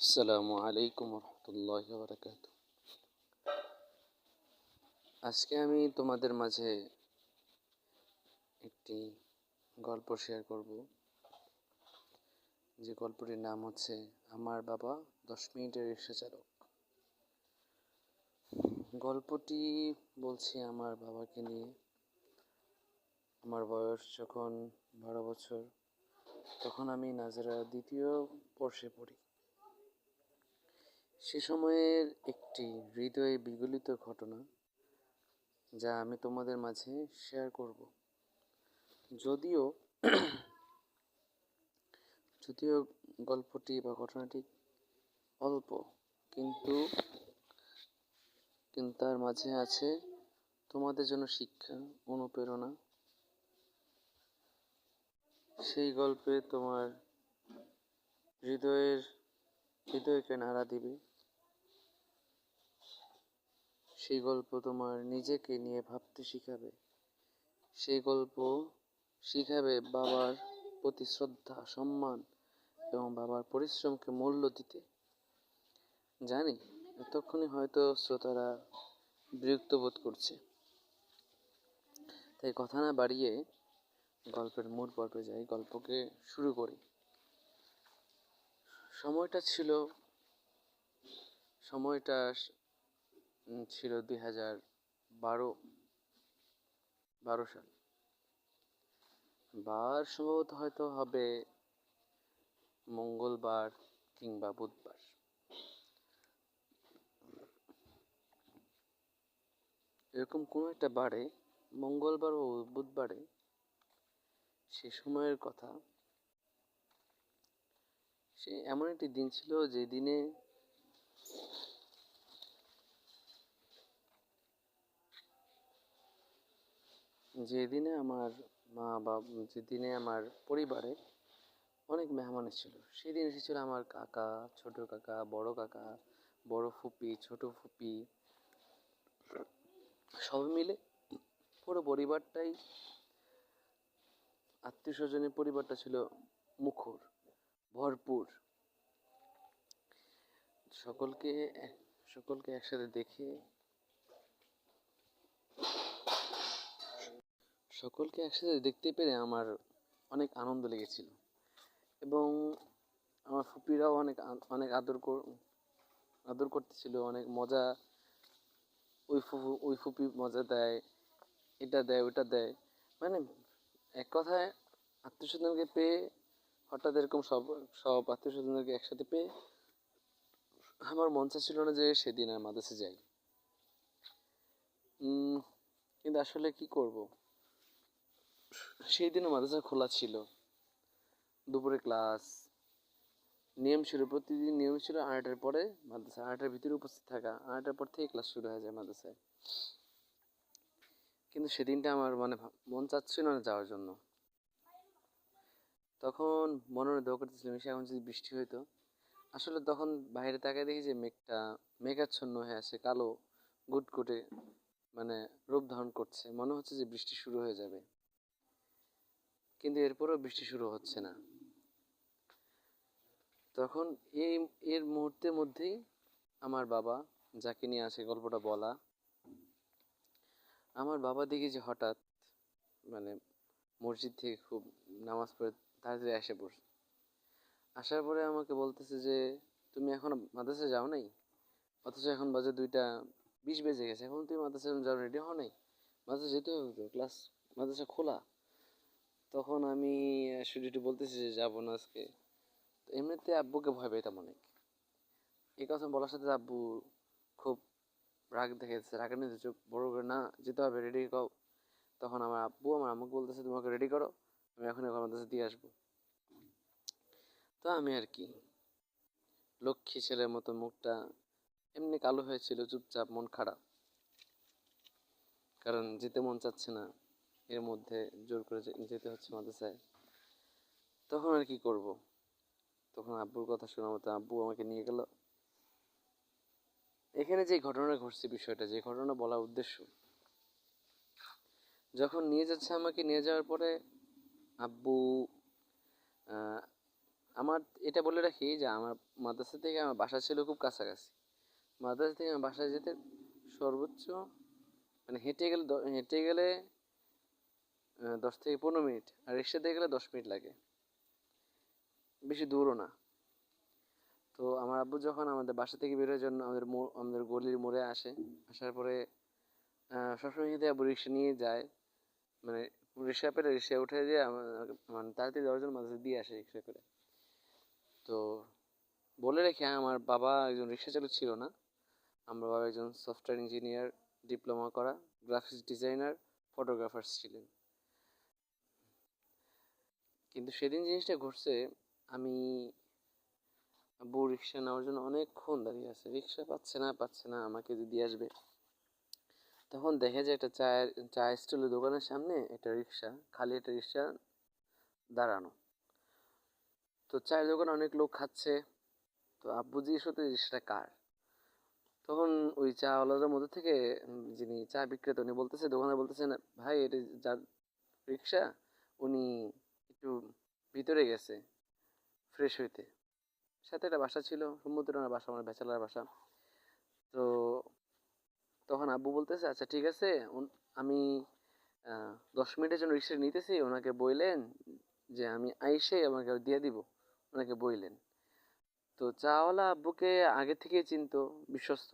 আসসালামু আলাইকুম রহমতুল্লাহ বারাকাত আজকে আমি তোমাদের মাঝে একটি গল্প শেয়ার করব। যে গল্পটির নাম হচ্ছে, আমার বাবা দশ মিনিটের রিক্সা চালক। গল্পটি বলছি আমার বাবাকে নিয়ে। আমার বয়স যখন বারো বছর, তখন আমি নাজারা দ্বিতীয় বর্ষে পড়ি। সে সময়ের একটি হৃদয়ে বিগলিত ঘটনা যা আমি তোমাদের মাঝে শেয়ার করব। যদিও যদিও গল্পটি বা ঘটনাটি অল্প, কিন্তু কিন্তু তার মাঝে আছে তোমাদের জন্য শিক্ষা, অনুপ্রেরণা। সেই গল্পে তোমার হৃদয়ের, হৃদয়কে নাড়া দিবে। সেই গল্প তোমার নিজেকে নিয়ে ভাবতে শিখাবে। সেই গল্প শিখাবে বাবার প্রতি শ্রদ্ধা, সম্মান এবং বাবার পরিশ্রমকে মূল্য দিতে। জানি, এতক্ষণে হয়তো শ্রোতারা বিরক্ত বোধ করছে। তাই কথা না বাড়িয়ে গল্পের মূল পর্বে যাই, গল্পকে শুরু করি। সময়টা ছিল, সময়টা ছিল দুই হাজার বারো বারো সাল। বার সম্ভবত হয়তো হবে মঙ্গলবার কিংবা বুধবার। এরকম কোনো একটা বারে, মঙ্গলবার ও বুধবারে, সে সময়ের কথা। সে এমন একটি দিন ছিল যে দিনে যেদিনে আমার মা বাবা যেদিনে আমার পরিবারে অনেক মেহমান এসেছিল, সেদিন এসেছিল আমার কাকা, ছোট কাকা, বড় কাকা, বড় ফুপি, ছোট ফুপি সবাই মিলে পুরো পরিবারটাই, আত্মীয় স্বজনের পরিবারটা ছিল মুখর, ভরপুর। সকলকে সকলকে একসাথে দেখে সকলকে একসাথে দেখতে পেরে আমার অনেক আনন্দ লেগেছিল। এবং আমার ফুপিরাও অনেক অনেক আদর আদর করতেছিল, অনেক মজা ওই ফুপু ওই ফুপি মজা দেয়, এটা দেয়, ওটা দেয়। মানে এক কথায় আত্মীয় স্বজনকে পেয়ে হঠাৎ এরকম সব সব আত্মীয় স্বজনকে একসাথে পেয়ে আমার মন চাচ্ছিল না যে সেদিন আর মাদ্রাসে যাই। কিন্তু আসলে কি করব? সেই দিনও মাদ্রাসা খোলা ছিল। দুপুরে ক্লাস। নিয়ম ছিল, প্রতিদিন নিয়ম ছিল আড়াইটার পরে মাদ্রাসা আড়াইটার ভিতরে উপস্থিত থাকা আড়াইটার পর থেকে ক্লাস শুরু হয়ে যায় মাদ্রাসায়। কিন্তু সেদিনটা আমার মানে মন চাচ্ছিল না যাওয়ার জন্য। তখন মনে দোয়া করতেছিলাম সে এখন যদি বৃষ্টি হইতো। আসলে তখন বাইরে তাকায় দেখি যে মেঘটা মেঘাচ্ছন্ন হয়ে আছে, কালো, গুটগুটে মানে রূপ ধারণ করছে। মনে হচ্ছে যে বৃষ্টি শুরু হয়ে যাবে। কিন্তু এরপরও বৃষ্টি শুরু হচ্ছে না। তখন এই, এর মুহূর্তের মধ্যেই আমার বাবা যাকে নিয়ে আসে গল্পটা বলা, আমার বাবা দেখি যে হঠাৎ মানে মসজিদ থেকে খুব নামাজ পড়ে তাড়াতাড়ি এসে পড়ছে। আসার পরে আমাকে বলতেছে যে, তুমি এখন মাদ্রাসা যাও নাই? অথচ এখন বাজে দুইটা বিশ বেজে গেছে। এখন তুমি মাদ্রাসা যাও রেডি হও নাই? মাদ্রাসা যেতে হবে ক্লাস মাদ্রাসা খোলা। তখন আমি শুধু বলতেছি যে যাব না আজকে। এমনিতে আব্বুকে ভয় পেতাম অনেক। এই কথা বলার সাথে আব্বু খুব রাগ দেখেছে রাগের নিতে চোখ বড় করে, না, যেতে হবে রেডি কও তখন আমার আব্বু, আমার আম্মুকে বলতেছে, তোমাকে রেডি করো, আমি এখন এখন মাদ্রাসা দিয়ে আসব। তো আমি আর কি, লক্ষ্মী ছেলের মতো মুখটা এমনি কালো হয়েছিল, চুপচাপ, মন খারাপ। কারণ যেতে মন চাচ্ছে না। এর মধ্যে জোর করে যেতে হচ্ছে মাদ্রাসায়। তখন আর কি করব? তখন আব্বুর কথা শোনা মতো আব্বু আমাকে নিয়ে গেল। এখানে যে ঘটনা ঘটছে বিষয়টা, যে ঘটনা বলার উদ্দেশ্য। যখন নিয়ে যাচ্ছে আমাকে, নিয়ে যাওয়ার পরে আব্বু আমার এটা বলে রাখি যে আমার মাদ্রাসা থেকে আমার বাসা ছিল খুব কাছাকাছি। মাদ্রাসা থেকে আমার বাসায় যেতে সর্বোচ্চ মানে হেঁটে গেলে হেঁটে গেলে দশ থেকে পনেরো মিনিট, আর রিক্সাতে গেলে দশ মিনিট লাগে। বেশি দূরও না। তো আমার আব্বু যখন আমাদের বাসা থেকে বেরোয় জন্য আমাদের আমাদের গলির মোড়ে আসে, আসার পরে সবসময় যদি আব্বু রিক্সা নিয়ে যায় মানে রিক্সা পেলে রিক্সা উঠে দিয়ে মানে তাড়াতাড়ি দশজন মাঝে দিয়ে আসে রিক্সা করে। তো বলে রেখে আমার বাবা একজন রিক্সা চালক ছিল না। আমার বাবা একজন সফটওয়্যার ইঞ্জিনিয়ার ডিপ্লোমা করা গ্রাফিক্স ডিজাইনার ফটোগ্রাফার্স ছিলেন। কিন্তু সেদিন জিনিসটা ঘটছে, আমি আব্বু রিক্সা নেওয়ার জন্য অনেকক্ষণ দাঁড়িয়ে আছে। রিক্সা পাচ্ছে না পাচ্ছে না, আমাকে যদি আসবে। তখন দেখে যে একটা চায়ের, চা স্টলের দোকানের সামনে একটা রিক্সা, খালি একটা রিক্সা দাঁড়ানো। তো চায়ের দোকানে অনেক লোক খাচ্ছে। তো আব্বু জিজ্ঞেস করতে রিক্সাটা কার? তখন ওই চাওয়ালার মধ্যে থেকে যিনি চা বিক্রেতা, উনি বলতেছে, দোকানে বলতেছে না ভাই, এটা যার রিক্সা, উনি একটু ভিতরে গেছে ফ্রেশ হইতে। সাথে একটা বাসা ছিল সমুদ্র বাসা আমার ব্যাচেলার বাসা। তো তখন আব্বু বলতেছে আচ্ছা ঠিক আছে আমি দশ মিনিটের জন্য রিক্সা নিতেছি, ওনাকে বললেন যে আমি আইসে আমাকে দিয়ে দিব। ওনাকে বললেন তো চাওয়ালা আব্বুকে আগে থেকেই চিনতো, বিশ্বস্ত।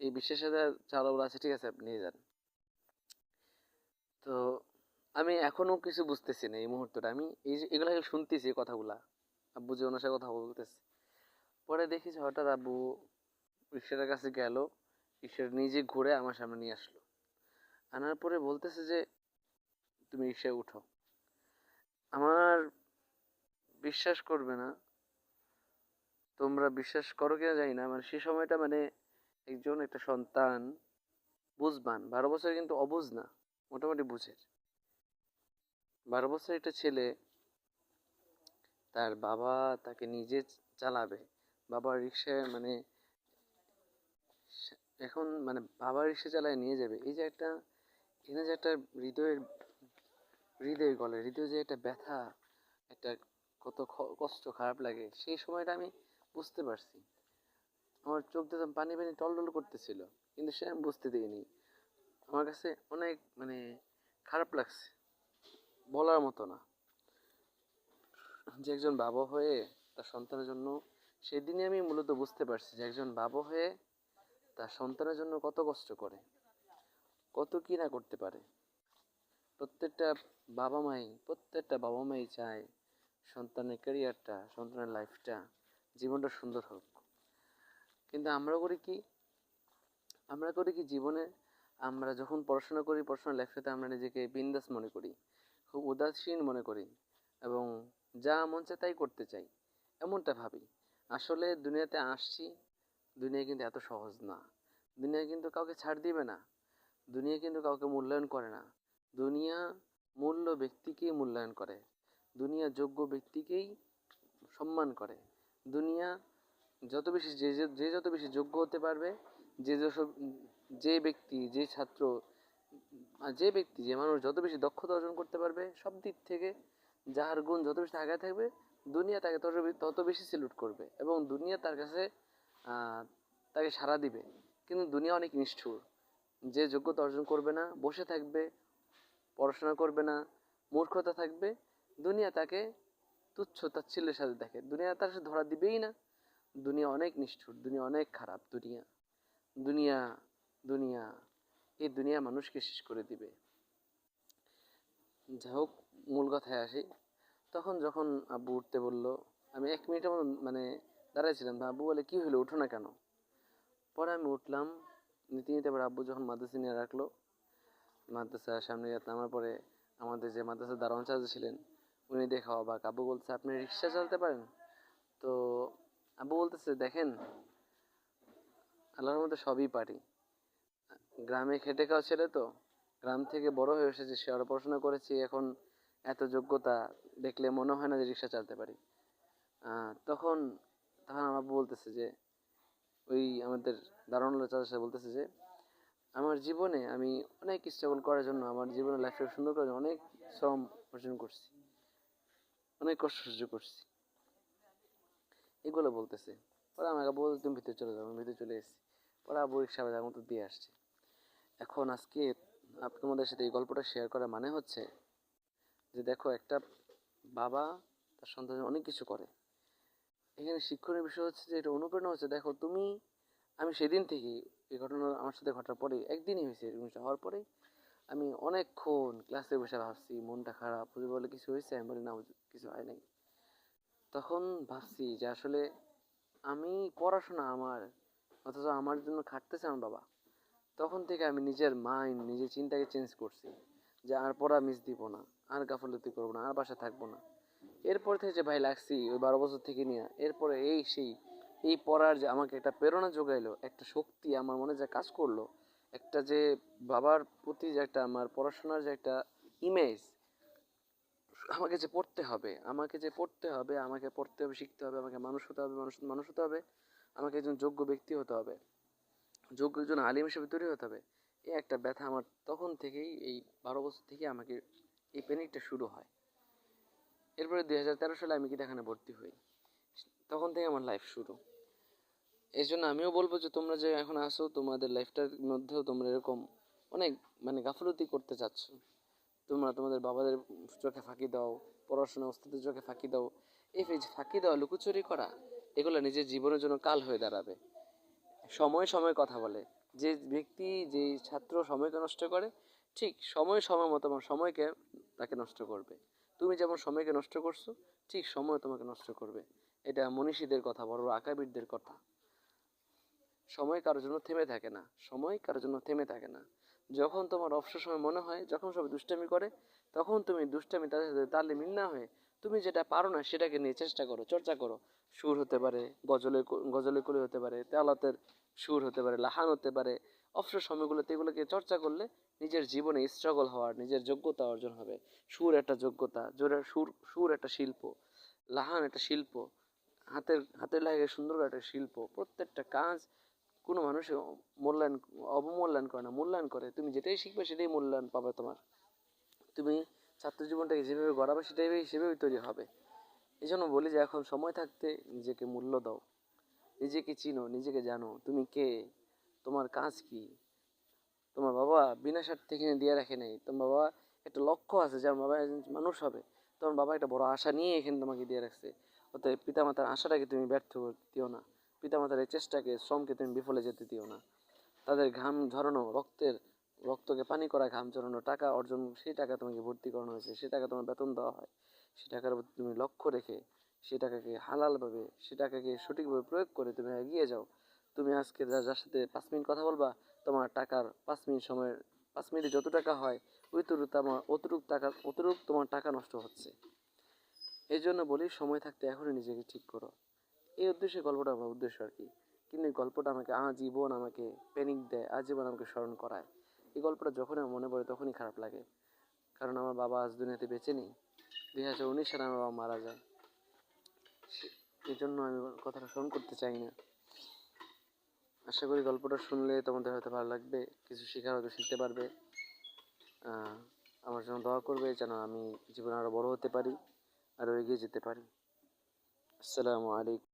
এই বিশ্বাসের চাওয়ালা আছে ঠিক আছে, আপনি নিয়ে যান। তো আমি এখনও কিছু বুঝতেছি না এই মুহূর্তটা। আমি এই যে, এগুলো শুনতেছি কথাগুলা, আব্বু যে ওনার সাথে কথা বলতেছে। পরে দেখি যে হঠাৎ আব্বু রিক্সাটার কাছে গেল, রিক্সাটা নিজে ঘুরে আমার সামনে নিয়ে আসলো। আনার পরে বলতেছে যে, তুমি রিক্সায় উঠো। আমার বিশ্বাস করবে না। তোমরা বিশ্বাস করো কিনা জানি না। মানে সে সময়টা মানে একজন একটা সন্তান, বুঝবান। বারো বছর কিন্তু অবুঝ না, মোটামুটি বুঝে। বারো বছর একটা ছেলে, তার বাবা তাকে নিজে চালাবে। বাবা রিক্সায় মানে এখন মানে বাবার রিক্সা চালায় নিয়ে যাবে। এই যে একটা যে একটা হৃদয়ের হৃদয় গলে হৃদয় যে একটা ব্যথা, একটা কত কষ্ট, খারাপ লাগে, সেই সময়টা আমি বুঝতে পারছি। আমার চোখ দিয়ে পানি পানি টলটল করতেছিল, কিন্তু সে আমি বুঝতে দিইনি। আমার কাছে অনেক মানে খারাপ লাগছে। বলার মতো না। যে একজন বাবা হয়ে তার সন্তানের জন্য, সেদিনই আমি মূলত বুঝতে পারছি যে একজন বাবা হয়ে তার সন্তানের জন্য কত কষ্ট করে, কত কি না করতে পারে। প্রত্যেকটা বাবা মাই, প্রত্যেকটা বাবা মাই চায় সন্তানের ক্যারিয়ারটা সন্তানের লাইফটা জীবনটা সুন্দর হোক। কিন্তু আমরা করি কি? আমরা করি কি, জীবনে আমরা যখন পড়াশোনা করি, পড়াশোনার লাইফটাতে আমরা নিজেকে বিন্দাস মনে করি। খুব উদাসীন মনে করি এবং যা মন চায় তাই করতে চাই। এমনটা ভাবি। আসলে দুনিয়াতে আসছি, দুনিয়া কিন্তু এত সহজ না। দুনিয়া কিন্তু কাউকে ছাড় দিবে না। দুনিয়া কিন্তু কাউকে মূল্যায়ন করে না। দুনিয়া মূল্য ব্যক্তিকেই মূল্যায়ন করে। দুনিয়া যোগ্য ব্যক্তিকেই সম্মান করে। দুনিয়া যত বেশি যে, যে- যে যত বেশি যোগ্য হতে পারবে, যে যেসব যে ব্যক্তি, যে ছাত্র যে ব্যক্তি, যে মানুষ যত বেশি দক্ষতা অর্জন করতে পারবে, সব দিক থেকে যার গুণ যত বেশি আগায় থাকবে, দুনিয়া তাকে তত তত বেশি সিলুট করবে এবং দুনিয়া তার কাছে তাকে সাড়া দিবে। কিন্তু দুনিয়া অনেক নিষ্ঠুর। যে যোগ্যতা অর্জন করবে না, বসে থাকবে, পড়াশোনা করবে না, মূর্খতা থাকবে, দুনিয়া তাকে তুচ্ছ তাচ্ছিল্যের সাথে দেখে। দুনিয়া তার সাথে ধরা দিবেই না। দুনিয়া অনেক নিষ্ঠুর, দুনিয়া অনেক খারাপ, দুনিয়া দুনিয়া দুনিয়া এই দুনিয়া মানুষকে শেষ করে দিবে। যাই হোক, মূল কথায় আসি। তখন যখন আব্বু উঠতে বলল, আমি এক মিনিটের মতো মানে দাঁড়াইছিলাম তো আব্বু বলে, কি হলো? উঠো না কেন? পরে আমি উঠলাম, নিতে নিতে এবার আব্বু যখন মাদ্রাসা নিয়ে রাখল, মাদ্রাসার সামনে নামার পরে আমাদের যে মাদ্রাসার দারোয়ান চার্জ ছিলেন, উনি দেখে অবাক। আব্বু বলছে, আপনি রিক্সা চালাতে পারেন? তো আব্বু বলতেছে, দেখেন, আল্লাহর মধ্যে সবই পারি। গ্রামে খেটে খাওয়া ছেলে তো? গ্রাম থেকে বড় হয়ে এসেছে শহরে পড়াশোনা করেছি, এখন এত যোগ্যতা দেখলে মনে হয় না যে রিক্সা চালাতে পারি। তখন তখন আমার বলতেছে যে, ওই আমাদের দারুণ চাষা বলতেছে যে, আমার জীবনে আমি অনেক স্ট্রাগল করার জন্য, আমার জীবনের লাইফটা সুন্দর করার জন্য অনেক শ্রম অর্জন করছি। অনেক কষ্ট সহ্য করছি। এগুলো বলতেছে। পরে আমাকে বল তুমি ভিতরে চলে যাও, আমি ভিতরে চলে এসেছি। পরে আবু রিক্সা বাজার মতো দিয়ে আসছে। এখন আজকে আপনাদের সাথে এই গল্পটা শেয়ার করা মানে হচ্ছে যে দেখো একটা বাবা তার সন্তানের অনেক কিছু করে। এখানে শিক্ষণীয় বিষয় হচ্ছে যে এটা অনুপ্রেরণা হচ্ছে, দেখো তুমি, আমি সেদিন থেকেই এই ঘটনা আমার সাথে ঘটার পরে, একদিনই হয়েছে জিনিসটা হওয়ার পরে, আমি অনেকক্ষণ ক্লাসে বসে ভাবছি, মনটা খারাপ, হুজুর বলে কিছু হয়েছে? আমি বলি, না কিছু হয় নাই। তখন ভাবছি যে আসলে আমি পড়াশোনা আমার, অথচ আমার জন্য খাটতেছে আমার বাবা। তখন থেকে আমি নিজের মাইন্ড নিজের চিন্তাকে চেঞ্জ করছি। যে আর পড়া মিস দিব না, আর গাফলতি করব না, আর বাসা থাকব না। এরপর থেকে যে ভাই লাগছি, ওই বারো বছর থেকে নিয়ে, এরপরে এই সেই, এই পড়ার যে আমাকে একটা প্রেরণা যোগাইলো, একটা শক্তি আমার মনে যে কাজ করল, একটা যে বাবার প্রতি যে একটা আমার পড়াশোনার যে একটা ইমেজ আমাকে যে পড়তে হবে, আমাকে যে পড়তে হবে, আমাকে পড়তে হবে, শিখতে হবে, আমাকে মানুষ হতে হবে, মানুষ মানুষ হতে হবে, আমাকে একজন যোগ্য ব্যক্তি হতে হবে। যোগ্য একজন আলিম হিসেবে তৈরি হতে হবে। এই একটা ব্যথা আমার তখন থেকেই, এই বারো বছর থেকে আমাকে এই প্যানিকটা শুরু হয়। এরপরে দুই হাজার তেরো সালে আমি কিতাখানে ভর্তি হই। তখন থেকে আমার লাইফ শুরু। এই জন্য আমিও বলব যে, তোমরা যে এখন আসো তোমাদের লাইফটার মধ্যেও তোমরা এরকম অনেক মানে গাফলতি করতে চাচ্ছ। তোমরা তোমাদের বাবাদের চোখে ফাঁকি দাও, পড়াশোনা ওস্তাদের চোখে ফাঁকি দাও। এই ফাঁকি দেওয়া, লুকোচুরি করা, এগুলো নিজের জীবনের জন্য কাল হয়ে দাঁড়াবে। সময় সময় কথা বলে। যে ব্যক্তি, যে ছাত্র সময়কে নষ্ট করে, ঠিক সময় সময় মতো আমার সময়কে তাকে নষ্ট করবে। তুমি যেমন সময়কে নষ্ট করছ, ঠিক সময় তোমাকে নষ্ট করবে। এটা মনীষীদের কথা, বড় আকাবিরদের কথা। সময় কারোর জন্য থেমে থাকে না। সময় কারোর জন্য থেমে থাকে না। যখন তোমার অবসর সময় মনে হয়, যখন সবাই দুষ্টামি করে, তখন তুমি দুষ্টামি তাদের সাথে তালে মিল না হয়ে তুমি যেটা পারো না সেটাকে নিয়ে চেষ্টা করো, চর্চা করো। সুর হতে পারে, গজলে গজলে কলি হতে পারে তেলাতের সুর হতে পারে, লাহান হতে পারে অবসর সময়গুলোতে এগুলোকে চর্চা করলে নিজের জীবনে স্ট্রাগল হওয়ার, নিজের যোগ্যতা অর্জন হবে। সুর একটা যোগ্যতা, জোরে সুর সুর একটা শিল্প, লাহান একটা শিল্প, হাতের হাতের লাগে সুন্দর একটা শিল্প, প্রত্যেকটা কাজ কোনো মানুষ মূল্যায়ন, অবমূল্যায়ন করে না, মূল্যায়ন করে। তুমি যেটাই শিখবে সেটাই মূল্যায়ন পাবে তোমার। তুমি ছাত্র জীবনটাকে যেভাবে গড়াবে সেটাই সেভাবেই তৈরি হবে। এই জন্য বলি যে এখন সময় থাকতে নিজেকে মূল্য দাও। নিজেকে চিনো, নিজেকে জানো। তুমি কে? তোমার কাজ কি? তোমার বাবা বিনা স্বার্থে এখানে দিয়ে রাখে নাই। তোমার বাবা একটা লক্ষ্য আছে যে আমার বাবা মানুষ হবে। তোমার বাবা একটা বড় আশা নিয়ে এখানে তোমাকে দিয়ে রাখছে। অতএব পিতামাতার আশাটাকে তুমি ব্যর্থ দিও না। পিতামাতার এই চেষ্টাকে, শ্রমকে তুমি বিফলে যেতে দিও না। তাদের ঘাম ঝরানো, রক্তের, রক্তকে পানি করা, ঘাম ঝরানো, টাকা অর্জন, সেই টাকা তোমাকে ভর্তি করানো হয়েছে। সেই টাকা তোমার বেতন দেওয়া হয়। সেই টাকার প্রতি তুমি লক্ষ্য রেখে সেই টাকাকে হালালভাবে সেই টাকাকে সঠিকভাবে প্রয়োগ করে তুমি এগিয়ে যাও। তুমি আজকে যা, যার সাথে পাঁচ মিনিট কথা বলবা, তোমার টাকার পাঁচ মিনিট সময়ের, পাঁচ মিনিটে যত টাকা হয়, ওইটুকু তোমার, অতটুক টাকা, অতটুক তোমার টাকা নষ্ট হচ্ছে। এই জন্য বলি, সময় থাকতে এখনই নিজেকে ঠিক করো। এই উদ্দেশ্যে গল্পটা আমার উদ্দেশ্য আর কি। কিন্তু এই গল্পটা আমাকে আজীবন আমাকে প্যানিক দেয়, আজীবন আমাকে স্মরণ করায়। এই গল্পটা যখনই আমার মনে পড়ে, তখনই খারাপ লাগে। কারণ আমার বাবা আজ দুনিয়াতে বেঁচে নেই। দুই হাজার উনিশ সালে আমার বাবা মারা যায়। সে- এই জন্য আমি কথাটা স্মরণ করতে চাই না। আশা করি গল্পটা শুনলে তোমাদের হয়তো ভালো লাগবে, কিছু শেখার হয়তো শিখতে পারবে। আমার জন্য দোয়া করবে যেন আমি জীবনে আরও বড় হতে পারি আরও এগিয়ে যেতে পারি। আসসালামু আলাইকুম।